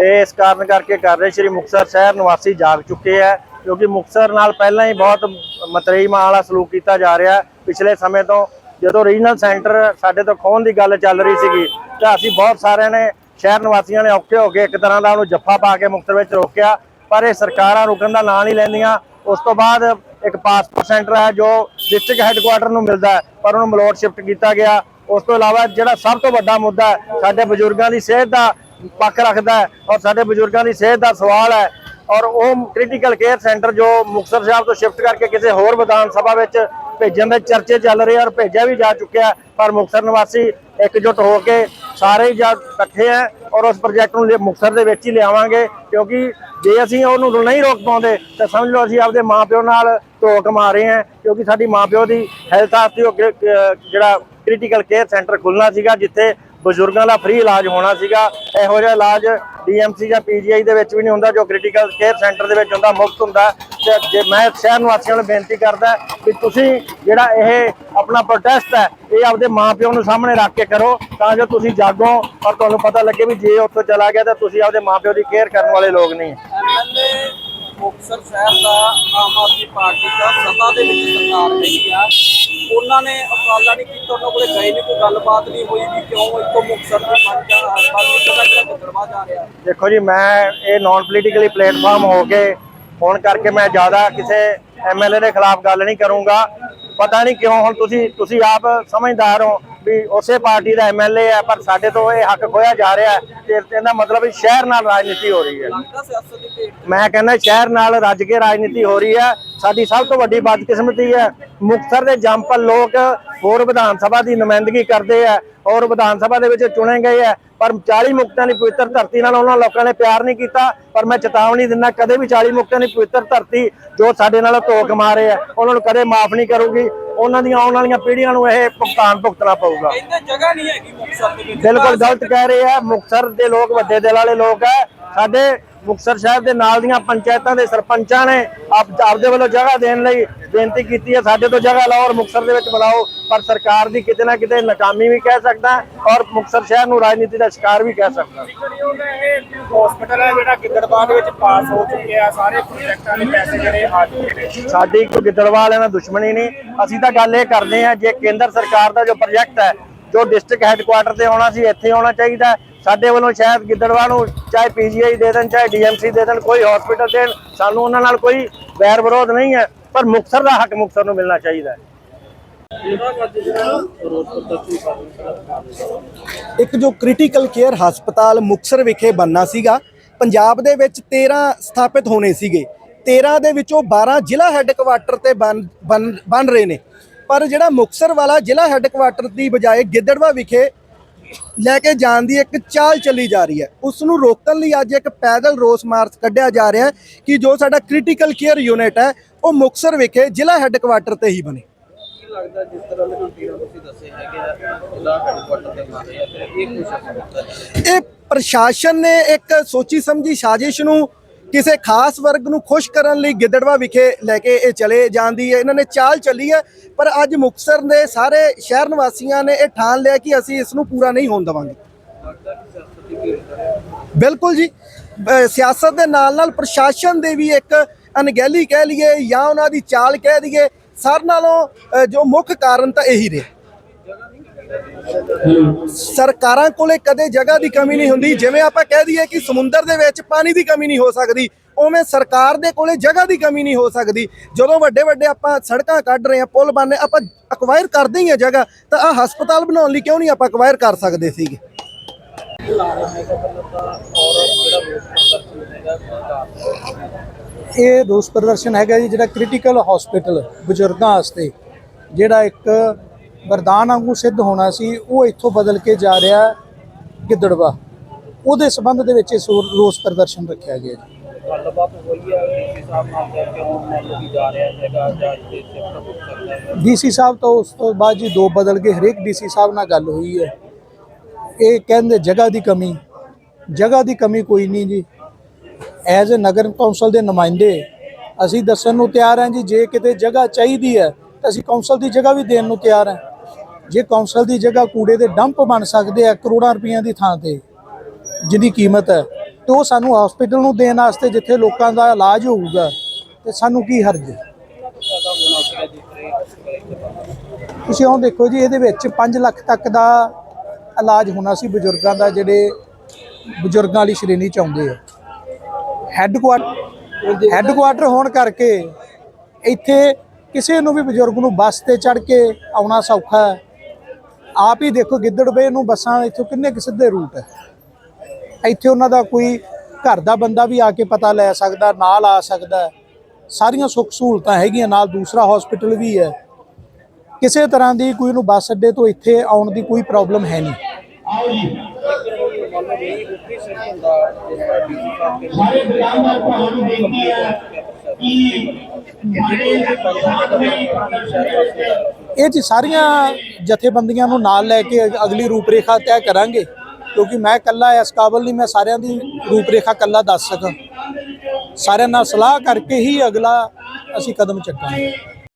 ਇਹ ਇਸ ਕਾਰਨ ਕਰਕੇ ਕਰ ਰਹੇ ਸ਼੍ਰੀ ਮੁਕਤਸਰ ਸ਼ਹਿਰ ਨਿਵਾਸੀ ਜਾਗ ਚੁੱਕੇ ਹੈ ਕਿਉਂਕਿ ਮੁਕਤਸਰ ਨਾਲ ਪਹਿਲਾਂ ਹੀ ਬਹੁਤ ਮਤਰੇਈ ਮਾਂ ਵਾਲਾ ਸਲੂਕ ਕੀਤਾ ਜਾ ਰਿਹਾ ਪਿਛਲੇ ਸਮੇਂ ਤੋਂ ਜਦੋਂ ਰੀਜਨਲ ਸੈਂਟਰ ਸਾਡੇ ਤੋਂ ਖੋਹਣ ਦੀ ਗੱਲ ਚੱਲ ਰਹੀ ਸੀਗੀ, ਤਾਂ ਅਸੀਂ ਬਹੁਤ ਸਾਰਿਆਂ ਨੇ ਸ਼ਹਿਰ ਨਿਵਾਸੀਆਂ ਨੇ ਔਖੇ ਹੋ ਕੇ ਇੱਕ ਤਰ੍ਹਾਂ ਦਾ ਉਹਨੂੰ ਜੱਫਾ ਪਾ ਕੇ ਮੁਕਤਸਰ ਵਿੱਚ ਰੋਕਿਆ, ਪਰ ਇਹ ਸਰਕਾਰਾਂ ਰੁਕਣ ਦਾ ਨਾਂ ਨਹੀਂ ਲੈਂਦੀਆਂ। ਉਸ ਤੋਂ ਬਾਅਦ ਇੱਕ ਪਾਸਪੋਰਟ ਸੈਂਟਰ ਹੈ ਜੋ ਡਿਸਟ੍ਰਿਕਟ ਹੈੱਡਕੁਆਟਰ ਨੂੰ ਮਿਲਦਾ ਹੈ, ਪਰ ਉਹਨੂੰ ਮਲੋਟ ਸ਼ਿਫਟ ਕੀਤਾ ਗਿਆ। ਉਸ ਤੋਂ ਇਲਾਵਾ ਜਿਹੜਾ ਸਭ ਤੋਂ ਵੱਡਾ ਮੁੱਦਾ ਸਾਡੇ ਬਜ਼ੁਰਗਾਂ ਦੀ ਸਿਹਤ ਦਾ ਪੱਖ ਰੱਖਦਾ ਹੈ ਔਰ ਸਾਡੇ ਬਜ਼ੁਰਗਾਂ ਦੀ ਸਿਹਤ ਦਾ ਸਵਾਲ ਹੈ ਔਰ ਉਹ ਕ੍ਰਿਟੀਕਲ ਕੇਅਰ ਸੈਂਟਰ ਜੋ ਮੁਕਤਸਰ ਸਾਹਿਬ ਤੋਂ ਸ਼ਿਫਟ ਕਰਕੇ ਕਿਸੇ ਹੋਰ ਵਿਧਾਨ ਸਭਾ ਵਿੱਚ ਭੇਜਣ ਦੇ ਚਰਚੇ ਚੱਲ ਰਹੇ ਔਰ ਭੇਜਿਆ ਵੀ ਜਾ ਚੁੱਕਿਆ ਪਰ ਮੁਕਤਸਰ ਨਿਵਾਸੀ ਇਕਜੁੱਟ ਹੋ ਕੇ ਸਾਰੇ ਹੀ ਜਦ ਇਕੱਠੇ ਆ ਔਰ ਉਸ ਪ੍ਰੋਜੈਕਟ ਨੂੰ ਲਿ- ਮੁਕਤਸਰ ਦੇ ਵਿੱਚ ਹੀ ਲਿਆਵਾਂਗੇ ਕਿਉਂਕਿ ਜੇ ਅਸੀਂ ਉਹਨੂੰ ਨਹੀਂ ਰੋਕ ਪਾਉਂਦੇ ਤਾਂ ਸਮਝ ਲਓ ਅਸੀਂ ਆਪਦੇ ਮਾਪਿਓ ਨਾਲ ਧੋਖ ਰਹੇ ਹਾਂ ਕਿਉਂਕਿ ਸਾਡੀ ਮਾਪਿਓ ਦੀ ਹੈਲਥ ਵਾਸਤੇ ਉਹ ਜਿਹੜਾ ਕ੍ਰਿਟੀਕਲ ਕੇਅਰ ਸੈਂਟਰ ਖੁੱਲਣਾ ਸੀਗਾ ਜਿੱਥੇ ਬਜ਼ੁਰਗਾਂ ਦਾ ਫ੍ਰੀ ਇਲਾਜ ਹੋਣਾ ਸੀਗਾ। ਇਹੋ ਜਿਹਾ ਇਲਾਜ ਡੀਐਮਸੀ ਜਾਂ ਪੀਜੀਆਈ ਦੇ ਵਿੱਚ ਵੀ ਨਹੀਂ ਹੁੰਦਾ, ਜੋ ਕ੍ਰਿਟੀਕਲ ਕੇਅਰ ਸੈਂਟਰ ਦੇ ਵਿੱਚ ਹੁੰਦਾ, ਮੁਫਤ ਹੁੰਦਾ। ਤੇ ਜੇ ਮੈਂ ਸ਼ਹਿਰ ਨਿਵਾਸੀਆਂ ਨੂੰ ਬੇਨਤੀ ਕਰਦਾ ਕਿ ਤੁਸੀਂ ਜਿਹੜਾ ਇਹ ਆਪਣਾ ਪ੍ਰੋਟੈਸਟ ਹੈ, ਇਹ ਆਪਦੇ ਮਾਪਿਓ ਨੂੰ ਸਾਹਮਣੇ ਰੱਖ ਕੇ ਕਰੋ, ਤਾਂ ਜੋ ਤੁਸੀਂ ਜਾਗੋ ਔਰ ਤੁਹਾਨੂੰ ਪਤਾ ਲੱਗੇ ਵੀ ਜੇ ਉੱਥੋਂ ਚਲਾ ਗਿਆ ਤਾਂ ਤੁਸੀਂ ਆਪਦੇ ਮਾਪਿਓ ਦੀ ਕੇਅਰ ਕਰਨ ਵਾਲੇ ਲੋਕ ਨਹੀਂ। ਐਮਐਲਏ ਮੁਕਤਸਰ ਸ਼ਹਿਰ ਦਾ ਆਮ ਆਦਮੀ ਪਾਰਟੀ ਦਾ ਸੱਤਾ ਦੇ ਵਿੱਚ ਸਰਕਾਰ ਹੈਗੀ ਆ। ਉਹਨਾਂ ਨੇ ਅਪਰਾਲਾ ਨਹੀਂ ਕੀਤਾ ਉਹਨਾਂ ਕੋਲੇ ਗਏ ਨਹੀਂ ਕੋਈ ਗੱਲਬਾਤ ਨਹੀਂ ਹੋਈ ਵੀ ਕਿਉਂ ਇੱਕੋ ਮੁਕਤਸਰ ਦੀ ਬਣ ਜਾ ਬਣ ਜਿਹੜਾ ਜਿਹੜਾ ਗੁਜਰਵਾ ਜਾ ਰਿਹਾ। ਦੇਖੋ ਜੀ ਮੈਂ ਇਹ ਨਾਨ ਪੋਲੀਟੀਕਲੀ ਪਲੇਟਫਾਰਮ ਹੋ ਕੇ ਫੋਨ ਕਰਕੇ ਮੈਂ ਜ਼ਿਆਦਾ ਕਿਸੇ ਐਮਐਲਏ ਦੇ ਖਿਲਾਫ ਗੱਲ ਨਹੀਂ ਕਰੂੰਗਾ। ਪਤਾ ਨਹੀਂ ਕਿਉਂ ਹੁਣ ਤੁਸੀਂ ਤੁਸੀਂ ਆਪ ਸਮਝਦਾਰ ਹੋ ਵੀ ਉਸੇ ਪਾਰਟੀ ਦਾ ਐਮਐਲਏ ਹੈ ਪਰ ਸਾਡੇ ਤੋਂ ਇਹ ਹੱਕ ਖੋਇਆ ਜਾ ਰਿਹਾ ਹੈ ਤੇ ਇਹਦਾ ਮਤਲਬ ਸ਼ਹਿਰ ਨਾਲ ਰਾਜਨੀਤੀ ਹੋ ਰਹੀ ਹੈ। ਮੈਂ ਕਹਿੰਦਾ ਸ਼ਹਿਰ ਨਾਲ ਰੱਜ ਕੇ ਰਾਜਨੀਤੀ ਹੋ ਰਹੀ ਹੈ। ਸਾਡੀ ਸਭ ਤੋਂ ਵੱਡੀ ਬਦਕਿਸਮਤੀ ਹੈ। ਮੁਕਤਸਰ ਦੇ ਜੰਪਲ ਲੋਕ ਹੋਰ ਵਿਧਾਨ ਸਭਾ ਦੀ ਨੁਮਾਇੰਦਗੀ ਕਰਦੇ ਆ ਔਰ ਵਿਧਾਨ ਸਭਾ ਦੇ ਵਿੱਚ ਚੁਣੇ ਗਏ ਆ। ਪਰ 40 ਮੁਕਤਾਂ ਦੀ ਪਵਿੱਤਰ ਧਰਤੀ ਨਾਲ ਉਹਨਾਂ ਲੋਕਾਂ ਨੇ ਪਿਆਰ ਨਹੀਂ ਕੀਤਾ। ਪਰ ਮੈਂ ਚੇਤਾਵਨੀ ਦਿੰਦਾ ਕਦੇ ਵੀ 40 ਮੁਕਤਾਂ ਦੀ ਪਵਿੱਤਰ ਧਰਤੀ ਜੋ ਸਾਡੇ ਨਾਲ ਧੋਖ ਮਾਰੇ ਆ ਉਹਨਾਂ ਨੂੰ ਕਦੇ ਮਾਫ ਨਹੀਂ ਕਰੂਗੀ। ਉਹਨਾਂ ਦੀਆਂ ਆਉਣ ਵਾਲੀਆਂ ਪੀੜ੍ਹੀਆਂ ਨੂੰ ਇਹ ਭੁਗਤਾਨ ਭੁਗਤਣਾ ਪਊਗਾ। ਕਹਿੰਦੇ ਜਗ੍ਹਾ ਨਹੀਂ ਹੈਗੀ ਮੁਕਤਸਰ ਦੇ ਵਿੱਚ। ਬਿਲਕੁਲ ਗਲਤ ਕਹਿ ਰਹੇ ਆ। ਮੁਕਤਸਰ ਦੇ ਲੋਕ ਵੱਡੇ ਦਿਲ ਵਾਲੇ ਲੋਕ ਆ। ਸਾਡੇ ਮੁਕਤਸਰ ਸ਼ਹਿਰ ਦੇ ਨਾਲ ਦੀਆਂ ਪੰਚਾਇਤਾਂ ਦੇ ਸਰਪੰਚਾਂ ਨੇ ਆਪ ਆਪਦੇ ਵੱਲੋਂ ਜਗ੍ਹਾ ਦੇਣ ਲਈ ਬੇਨਤੀ ਕੀਤੀ ਹੈ। ਸਾਡੇ ਤੋਂ ਜਗ੍ਹਾ ਲਾਓ ਔਰ ਮੁਕਤਸਰ ਦੇ ਵਿੱਚ ਬੁਲਾਓ। ਪਰ ਸਰਕਾਰ ਦੀ ਕਿਤੇ ਨਾ ਕਿਤੇ ਨਾਕਾਮੀ ਵੀ ਕਹਿ ਸਕਦਾ ਔਰ ਮੁਕਤਸਰ ਸ਼ਹਿਰ ਨੂੰ ਰਾਜਨੀਤੀ ਦਾ ਸ਼ਿਕਾਰ ਵੀ ਕਹਿ ਸਕਦਾ। ਹਸਪੀਟਲ ਹੈ ਜਿਹੜਾ ਗਿੱਦੜਬਾਹ ਦੇ ਵਿੱਚ ਪਾਸ ਹੋ ਚੁੱਕੇ ਆ ਸਾਰੇ ਪ੍ਰੋਜੈਕਟਾਂ ਦੇ ਪੈਸੇ ਜਿਹੜੇ ਆ ਚੁੱਕੇ ਨੇ। ਸਾਡੀ ਕੋਈ ਗਿੱਦੜਵਾਲ ਨਾਲ ਦੁਸ਼ਮਣੀ ਨਹੀਂ। ਅਸੀਂ ਤਾਂ ਗੱਲ ਇਹ ਕਰਦੇ ਹਾਂ ਜੇ ਕੇਂਦਰ ਸਰਕਾਰ ਦਾ ਜੋ ਪ੍ਰੋਜੈਕਟ ਹੈ ਜੋ ਡਿਸਟ੍ਰਿਕਟ ਹੈੱਡਕੁਆਟਰ ਤੇ ਆਉਣਾ ਸੀ, ਇੱਥੇ ਆਉਣਾ ਚਾਹੀਦਾ। ਹੈ। ਸਾਡੇ ਵੱਲੋਂ ਸ਼ਾਇਦ ਗਿੱਦੜਵਾਹ ਨੂੰ ਚਾਹੇ ਪੀਜੀਆਈ ਦੇ ਦੇਣ, ਚਾਹੇ ਡੀਐਮਸੀ ਦੇ ਦੇਣ, ਕੋਈ ਹਸਪੀਟਲ ਦੇਣ, ਸਾਨੂੰ ਉਹਨਾਂ ਨਾਲ ਕੋਈ ਵੈਰ ਵਿਰੋਧ ਨਹੀਂ ਹੈ, ਪਰ ਮੁਕਤਸਰ ਦਾ ਹੱਕ ਮੁਕਤਸਰ ਨੂੰ ਮਿਲਣਾ ਚਾਹੀਦਾ ਹੈ। ਇੱਕ ਜੋ ਕ੍ਰਿਟੀਕਲ ਕੇਅਰ ਹਸਪਤਾਲ ਮੁਕਸਰ ਵਿਖੇ ਬੰਨਾ ਸੀਗਾ, ਪੰਜਾਬ ਦੇ ਵਿੱਚ 13 ਸਥਾਪਿਤ ਹੋਣੇ ਸੀਗੇ। 13 ਦੇ ਵਿੱਚੋਂ 12 ਜ਼ਿਲ੍ਹਾ ਹੈੱਡਕੁਆਟਰ ਤੇ ਬਣ ਬਣ ਬਣ ਰਹੇ ਨੇ। ਪਰ ਜਿਹੜਾ ਮੁਕਸਰ ਵਾਲਾ ਜ਼ਿਲ੍ਹਾ ਹੈੱਡਕੁਆਟਰ ਦੀ ਬਜਾਏ ਗਿੱਦੜਵਾ ਵਿਖੇ ਲੈ ਕੇ ਜਾਣ ਦੀ ਇੱਕ ਚਾਲ ਚੱਲੀ ਜਾ ਰਹੀ ਹੈ। ਉਸ ਨੂੰ ਰੋਕਣ ਲਈ ਅੱਜ ਇੱਕ ਪੈਦਲ ਰੋਸ ਮਾਰਚ ਕੱਢਿਆ ਜਾ ਰਿਹਾ ਹੈ ਕਿ ਜੋ ਸਾਡਾ ਕ੍ਰਿਟੀਕਲ ਕੇਅਰ ਯੂਨਿਟ ਹੈ ਉਹ ਮੁਕਸਰ ਵਿਖੇ ਜ਼ਿਲ੍ਹਾ ਹੈੱਡਕੁਆਟਰ ਤੇ ਹੀ ਬਣੇ। ਕੀ ਲੱਗਦਾ ਜਿਸ ਤਰ੍ਹਾਂ ਦੇ ਕੰਟੀਨ ਤੁਸੀਂ ਦੱਸੇ ਹੈਗੇ ਆ ਜ਼ਿਲ੍ਹਾ ਹੈਡਕੁਆਟਰ ਤੇ ਮਾਰੇ ਆ ਫਿਰ ਇਹ ਕੁਝ ਹੁੰਦਾ ਹੈ ਇਹ ਪ੍ਰਸ਼ਾਸਨ ਨੇ ਇੱਕ ਸੋਚੀ ਸਮਝੀ ਸਾਜ਼ਿਸ਼ ਨੂੰ ਕਿਸੇ ਖਾਸ ਵਰਗ ਨੂੰ ਖੁਸ਼ ਕਰਨ ਲਈ ਗਿੱਦੜਵਾ ਵਿਖੇ ਲੈ ਕੇ ਇਹ ਚਲੇ ਜਾਂਦੀ ਹੈ। ਇਹਨਾਂ ਨੇ ਚਾਲ ਚੱਲੀ ਹੈ, ਪਰ ਅੱਜ ਮੁਕਤਸਰ ਦੇ ਸਾਰੇ ਸ਼ਹਿਰ ਨਿਵਾਸੀਆਂ ਨੇ ਇਹ ਠਾਣ ਲਿਆ ਕਿ ਅਸੀਂ ਇਸ ਨੂੰ ਪੂਰਾ ਨਹੀਂ ਹੋਣ ਦੇਵਾਂਗੇ। ਬਿਲਕੁਲ ਜੀ। ਸਿਆਸਤ ਦੇ ਨਾਲ ਨਾਲ ਪ੍ਰਸ਼ਾਸਨ ਦੇ ਵੀ ਇੱਕ ਅਣਗਹਿਲੀ ਕਹਿ ਲਈਏ ਜਾਂ ਉਹਨਾਂ ਦੀ ਚਾਲ ਕਹਿ ਦਈਏ ਸਾਰ ਨਾਲੋਂ ਜੋ ਮੁੱਖ ਕਾਰਨ ਤਾਂ ਇਹੀ ਰਿਹਾ। ਸਰਕਾਰਾਂ ਕੋਲੇ ਕਦੇ ਜਗ੍ਹਾ ਦੀ ਕਮੀ ਨਹੀਂ ਹੁੰਦੀ। ਜਿਵੇਂ ਆਪਾਂ ਕਹਿ ਦਈਏ ਕਿ ਸਮੁੰਦਰ ਦੇ ਵਿੱਚ ਪਾਣੀ ਦੀ ਕਮੀ ਨਹੀਂ ਹੋ ਸਕਦੀ, ਉਵੇਂ ਸਰਕਾਰ ਦੇ ਕੋਲੇ ਜਗ੍ਹਾ ਦੀ ਕਮੀ ਨਹੀਂ ਹੋ ਸਕਦੀ। ਜਦੋਂ ਵੱਡੇ ਵੱਡੇ ਆਪਾਂ ਸੜਕਾਂ ਕੱਢ ਰਹੇ ਆ ਪੁਲ ਬਣਨੇ, ਆਪਾਂ ਅਕਵਾਇਰ ਕਰਦੇ ਹੀ ਆ ਜਗ੍ਹਾ, ਤਾਂ ਆ ਹਸਪਤਾਲ ਬਣਾਉਣ ਲਈ ਕਿਉਂ ਨਹੀਂ ਆਪਾਂ ਅਕਵਾਇਰ ਕਰ ਸਕਦੇ ਸੀਗੇ? ਇਹ ਰੋਸ ਪ੍ਰਦਰਸ਼ਨ ਹੈਗਾ ਜੀ, ਜਿਹੜਾ ਕ੍ਰਿਟੀਕਲ ਹਸਪੀਟਲ ਬਜ਼ੁਰਗਾਂ ਵਾਸਤੇ, ਜਿਹੜਾ ਇੱਕ ਵਰਦਾਨ ਵਾਂਗੂ ਸਿੱਧ ਹੋਣਾ ਸੀ ਉਹ ਇੱਥੋਂ ਬਦਲ ਕੇ ਜਾ ਰਿਹਾ ਗਿੱਦੜਵਾ। ਉਹਦੇ ਸਬੰਧ ਦੇ ਵਿੱਚ ਇਸ ਰੋਸ ਪ੍ਰਦਰਸ਼ਨ ਰੱਖਿਆ ਗਿਆ ਜੀ। ਗੱਲਬਾਤ ਹੋਈ ਹੈ ਡੀਸੀ ਸਾਹਿਬ ਨਾਲ ਕਿ ਕਿਉਂ ਮੰਨ ਲਓ ਵੀ ਜਾ ਰਿਹਾ ਹੈਗਾ ਜਾਂ ਇਹ ਸ਼ਿਫਟ ਹੋ ਸਕਦਾ ਹੈ। ਡੀਸੀ ਸਾਹਿਬ ਤੋਂ ਉਸ ਤੋਂ ਬਾਅਦ ਜੀ ਦੋ ਬਦਲ ਕੇ ਹਰੇਕ ਡੀਸੀ ਸਾਹਿਬ ਨਾਲ ਗੱਲ ਹੋਈ ਹੈ। ਇਹ ਕਹਿੰਦੇ ਜਗ੍ਹਾ ਦੀ ਕਮੀ ਜਗ੍ਹਾ ਦੀ ਕਮੀ ਕੋਈ ਨਹੀਂ ਜੀ। ਐਜ਼ ਅ ਨਗਰ ਕੌਂਸਲ ਦੇ ਨੁਮਾਇੰਦੇ ਅਸੀਂ ਦੱਸਣ ਨੂੰ ਤਿਆਰ ਹਾਂ ਜੀ ਜੇ ਕਿਤੇ ਜਗ੍ਹਾ ਚਾਹੀਦੀ ਹੈ ਤਾਂ ਅਸੀਂ ਕੌਂਸਲ ਦੀ ਜਗ੍ਹਾ ਵੀ ਦੇਣ ਨੂੰ ਤਿਆਰ ਹਾਂ। ਜੇ ਕੌਂਸਲ ਦੀ ਜਗ੍ਹਾ ਕੂੜੇ ਦੇ ਡੰਪ ਬਣ ਸਕਦੇ ਆ ਕਰੋੜਾਂ ਰੁਪਈਆਂ ਦੀ ਥਾਂ ਤੇ, ਜਿਹਦੀ ਕੀਮਤ ਹੈ, ਤੇ ਉਹ ਸਾਨੂੰ ਹਸਪੀਟਲ ਨੂੰ ਦੇਣ ਵਾਸਤੇ ਜਿੱਥੇ ਲੋਕਾਂ ਦਾ ਇਲਾਜ ਹੋਊਗਾ, ਤੇ ਸਾਨੂੰ ਕੀ ਹਰਜ ਤੁਸੀਂ ਉਹ ਦੇਖੋ ਜੀ, ਇਹਦੇ ਵਿੱਚ 5 ਲੱਖ ਤੱਕ ਦਾ ਇਲਾਜ ਹੋਣਾ ਸੀ ਬਜ਼ੁਰਗਾਂ ਦਾ, ਜਿਹੜੇ ਬਜ਼ੁਰਗਾਂ ਵਾਲੀ ਸ਼੍ਰੇਣੀ ਚ ਆਉਂਦੇ ਆ। ਹੈੱਡਕੁਆਟਰ ਹੈੱਡਕੁਆਟਰ ਹੋਣ ਕਰਕੇ ਇੱਥੇ ਕਿਸੇ ਨੂੰ ਵੀ ਬਜ਼ੁਰਗ ਨੂੰ ਬੱਸ ਤੇ ਚੜ ਕੇ ਆਉਣਾ ਸੌਖਾ ਹੈ। ਆਪ ਹੀ ਦੇਖੋ ਗਿੱਦੜਵੇ ਨੂੰ ਬੱਸਾਂ ਇੱਥੋਂ ਕਿੰਨੇ ਕੁ ਸਿੱਧੇ ਰੂਟ ਹੈ। ਇੱਥੇ ਉਹਨਾਂ ਦਾ ਕੋਈ ਘਰ ਦਾ ਬੰਦਾ ਵੀ ਆ ਕੇ ਪਤਾ ਲੈ ਸਕਦਾ, ਨਾਲ ਆ ਸਕਦਾ ਸਾਰੀਆਂ ਸੁੱਖ ਸਹੂਲਤਾਂ ਹੈਗੀਆਂ, ਨਾਲ ਦੂਸਰਾ ਹਸਪੀਟਲ ਵੀ ਹੈ। ਕਿਸੇ ਤਰ੍ਹਾਂ ਦੀ ਕੋਈ ਨੂੰ ਬੱਸ ਅੱਡੇ ਤੋਂ ਇੱਥੇ ਆਉਣ ਦੀ ਕੋਈ ਪ੍ਰੋਬਲਮ ਹੈ ਨਹੀਂ। ਇਹ ਜੀ ਸਾਰੀਆਂ ਜਥੇਬੰਦੀਆਂ ਨੂੰ ਨਾਲ ਲੈ ਕੇ ਅਗਲੀ ਰੂਪਰੇਖਾ ਤੈਅ ਕਰਾਂਗੇ, ਕਿਉਂਕਿ ਮੈਂ ਇਕੱਲਾ ਇਸ ਕਾਬਲ ਨਹੀਂ ਮੈਂ ਸਾਰਿਆਂ ਦੀ ਰੂਪਰੇਖਾ ਇਕੱਲਾ ਦੱਸ ਸਕਾਂ। ਸਾਰਿਆਂ ਨਾਲ ਸਲਾਹ ਕਰਕੇ ਹੀ ਅਗਲਾ ਅਸੀਂ ਕਦਮ ਚੱਕਾਂਗੇ।